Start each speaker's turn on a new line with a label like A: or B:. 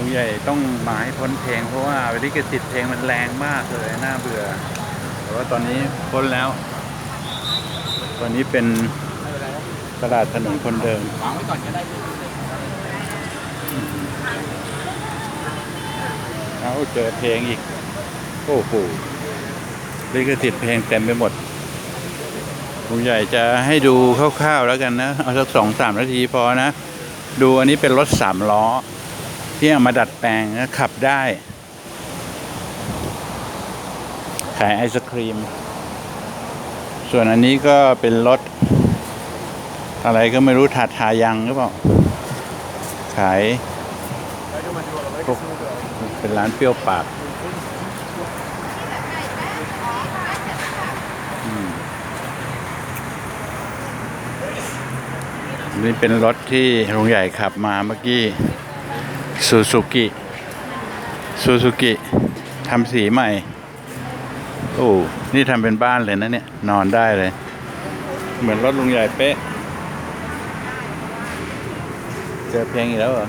A: ลุงใหญ่ต้องมาให้พ้นเพลง เพราะว่าวิลิกสิทธิ์เพลงมันแรงมากเลยน่าเบื่อ แต่ว่าตอนนี้พ้นแล้ว ตอนนี้เป็นตลาดถนนคนเดิน
B: วางไว้ก่อนก็ได้
A: เอาเจอเพลงอีก โอ้โหลิขสิทธิ์เพลงเต็มไปหมดลุงใหญ่จะให้ดูคร่าวๆแล้วกันนะ เอาสักสองสามนาทีพอนะ ดูอันนี้เป็นรถสามล้อ ที่เอามาดัดแปลงนะขับได้ ขายไอศครีม ส่วนอันนี้ก็เป็นรถ อะไรก็ไม่รู้ทาทายังหรือเปล่า ขายเป็นร้านเปรี้ยวปากอืมนี่เป็นรถที่ลุงใหญ่ขับมาเมื่อกี้ ซูซูกิซูซูกิทำสีใหม่ โอ้ นี่ทำเป็นบ้านเลยนะเนี่ย นอนได้เลย เหมือนรถลุงใหญ่เป๊ะ เจอเพลงอีกแล้วเหรอ